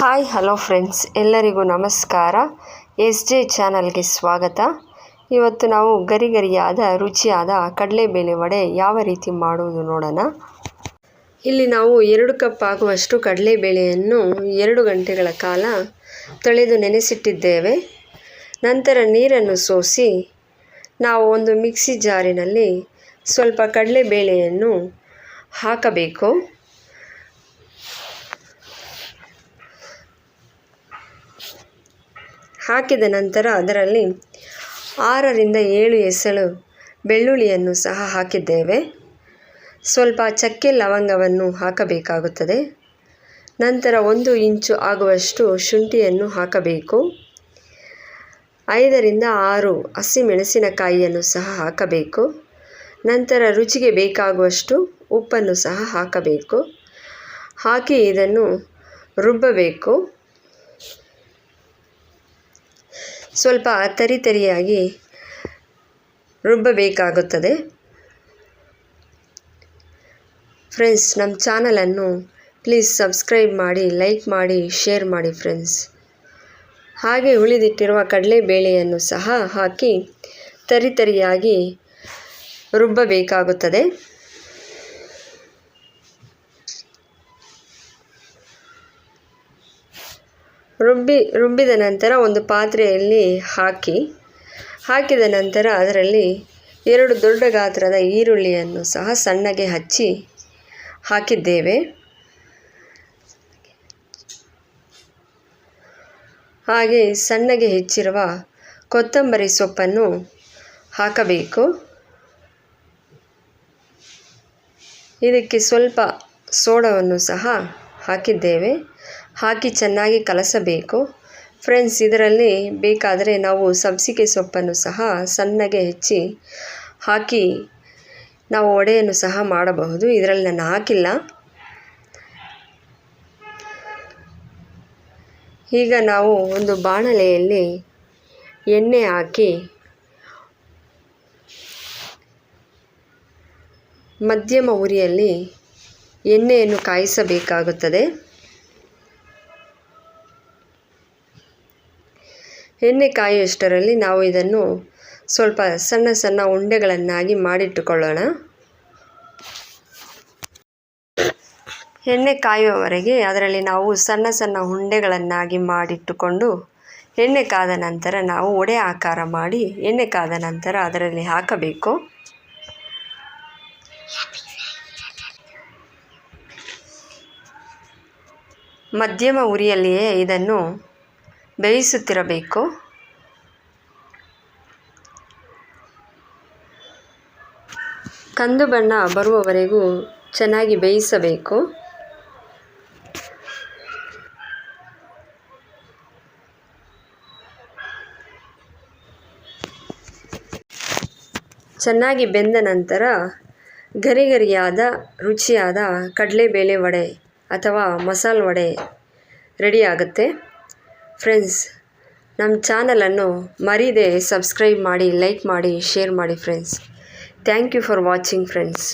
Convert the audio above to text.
Hi, hello friends, ಎಲ್ಲರಿಗೂ ನಮಸ್ಕಾರ. S J ಚಾನಲ್ಗೆ ಸ್ವಾಗತ. ಇವತ್ತು ನಾವು ಗರಿ ಗರಿಯಾದ ರುಚಿಯಾದ ಕಡಲೆಬೇಳೆ ವಡೆ ಯಾವ ರೀತಿ ಮಾಡುವುದು ನೋಡೋಣ. ಇಲ್ಲಿ ನಾವು ಎರಡು ಕಪ್ ಆಗುವಷ್ಟು ಕಡಲೆಬೇಳೆಯನ್ನು ಎರಡು ಗಂಟೆಗಳ ಕಾಲ ತೊಳೆದು ನೆನೆಸಿಟ್ಟಿದ್ದೇವೆ. ನಂತರ ನೀರನ್ನು ಸೋಸಿ ನಾವು ಒಂದು ಮಿಕ್ಸಿ ಜಾರಿನಲ್ಲಿ ಸ್ವಲ್ಪ ಕಡಲೆಬೇಳೆಯನ್ನು ಹಾಕಬೇಕು. ಹಾಕಿದ ನಂತರ ಅದರಲ್ಲಿ ಆರರಿಂದ ಏಳು ಎಸಳು ಬೆಳ್ಳುಳ್ಳಿಯನ್ನು ಸಹ ಹಾಕಿದ್ದೇವೆ. ಸ್ವಲ್ಪ ಚಕ್ಕೆ ಲವಂಗವನ್ನು ಹಾಕಬೇಕಾಗುತ್ತದೆ. ನಂತರ ಒಂದು ಇಂಚು ಆಗುವಷ್ಟು ಶುಂಠಿಯನ್ನು ಹಾಕಬೇಕು. ಐದರಿಂದ ಆರು ಹಸಿಮೆಣಸಿನಕಾಯಿಯನ್ನು ಸಹ ಹಾಕಬೇಕು. ನಂತರ ರುಚಿಗೆ ಬೇಕಾಗುವಷ್ಟು ಉಪ್ಪನ್ನು ಸಹ ಹಾಕಬೇಕು. ಹಾಕಿ ಇದನ್ನು ರುಬ್ಬಬೇಕು. ಸ್ವಲ್ಪ ತರಿ ತರಿಯಾಗಿ ರುಬ್ಬಬೇಕಾಗುತ್ತದೆ. ಫ್ರೆಂಡ್ಸ್ ನಮ್ಮ ಚಾನಲನ್ನು ಪ್ಲೀಸ್ ಸಬ್ಸ್ಕ್ರೈಬ್ ಮಾಡಿ ಲೈಕ್ ಮಾಡಿ ಶೇರ್ ಮಾಡಿ ಫ್ರೆಂಡ್ಸ್ ಹಾಗೆ ಉಳಿದಿಟ್ಟಿರುವ ಕಡಲೆಬೇಳೆಯನ್ನು ಸಹ ಹಾಕಿ ತರಿ ತರಿಯಾಗಿ ರುಬ್ಬಬೇಕಾಗುತ್ತದೆ. ರುಬ್ಬಿ, ರುಬ್ಬಿದ ನಂತರ ಒಂದು ಪಾತ್ರೆಯಲ್ಲಿ ಹಾಕಿ, ಹಾಕಿದ ನಂತರ ಅದರಲ್ಲಿ ಎರಡು ದೊಡ್ಡ ಗಾತ್ರದ ಈರುಳ್ಳಿಯನ್ನು ಸಹ ಸಣ್ಣಗೆ ಹಚ್ಚಿ ಹಾಕಿದ್ದೇವೆ. ಹಾಗೆ ಸಣ್ಣಗೆ ಹೆಚ್ಚಿರುವ ಕೊತ್ತಂಬರಿ ಸೊಪ್ಪನ್ನು ಹಾಕಬೇಕು. ಇದಕ್ಕೆ ಸ್ವಲ್ಪ ಸೋಡವನ್ನು ಸಹ ಹಾಕಿದ್ದೇವೆ. ಹಾಕಿ ಚೆನ್ನಾಗಿ ಕಲಸಬೇಕು. ಫ್ರೆಂಡ್ಸ್, ಇದರಲ್ಲಿ ಬೇಕಾದರೆ ನಾವು ಸಬ್ಸಿಗೆ ಸೊಪ್ಪನ್ನು ಸಹ ಸಣ್ಣಗೆ ಹೆಚ್ಚಿ ಹಾಕಿ ನಾವು ವಡೆಯನ್ನು ಸಹ ಮಾಡಬಹುದು. ಇದರಲ್ಲಿ ನಾನು ಹಾಕಿಲ್ಲ. ಈಗ ನಾವು ಒಂದು ಬಾಣಲೆಯಲ್ಲಿ ಎಣ್ಣೆ ಹಾಕಿ ಮಧ್ಯಮ ಉರಿಯಲ್ಲಿ ಎಣ್ಣೆಯನ್ನು ಕಾಯಿಸಬೇಕಾಗುತ್ತದೆ. ಎಣ್ಣೆ ಕಾಯುವಷ್ಟರಲ್ಲಿ ನಾವು ಇದನ್ನು ಸ್ವಲ್ಪ ಸಣ್ಣ ಸಣ್ಣ ಉಂಡೆಗಳನ್ನಾಗಿ ಮಾಡಿಟ್ಟುಕೊಳ್ಳೋಣ. ಎಣ್ಣೆ ಕಾಯುವವರೆಗೆ ಅದರಲ್ಲಿ ನಾವು ಸಣ್ಣ ಸಣ್ಣ ಉಂಡೆಗಳನ್ನಾಗಿ ಮಾಡಿಟ್ಟುಕೊಂಡು ಎಣ್ಣೆ ಕಾದ ನಂತರ ನಾವು ಒಡೆ ಆಕಾರ ಮಾಡಿ ಎಣ್ಣೆ ಕಾದ ನಂತರ ಅದರಲ್ಲಿ ಹಾಕಬೇಕು. ಮಧ್ಯಮ ಉರಿಯಲ್ಲಿಯೇ ಇದನ್ನು ಬೇಯಿಸುತ್ತಿರಬೇಕು ಕಂದು ಬಣ್ಣ ಬರುವವರೆಗೂ ಚೆನ್ನಾಗಿ ಬೇಯಿಸಬೇಕು. ಚೆನ್ನಾಗಿ ಬೆಂದ ನಂತರ ಗರಿಗರಿಯಾದ ರುಚಿಯಾದ ಕಡಲೆಬೇಳೆ ವಡೆ ಅಥವಾ ಮಸಾಲೆ ವಡೆ ರೆಡಿ ಆಗುತ್ತೆ. ಫ್ರೆಂಡ್ಸ್, ನಮ್ಮ ಚಾನಲನ್ನು ಮರೀದೆ ಸಬ್ಸ್ಕ್ರೈಬ್ ಮಾಡಿ ಲೈಕ್ ಮಾಡಿ ಶೇರ್ ಮಾಡಿ friends thank you for watching friends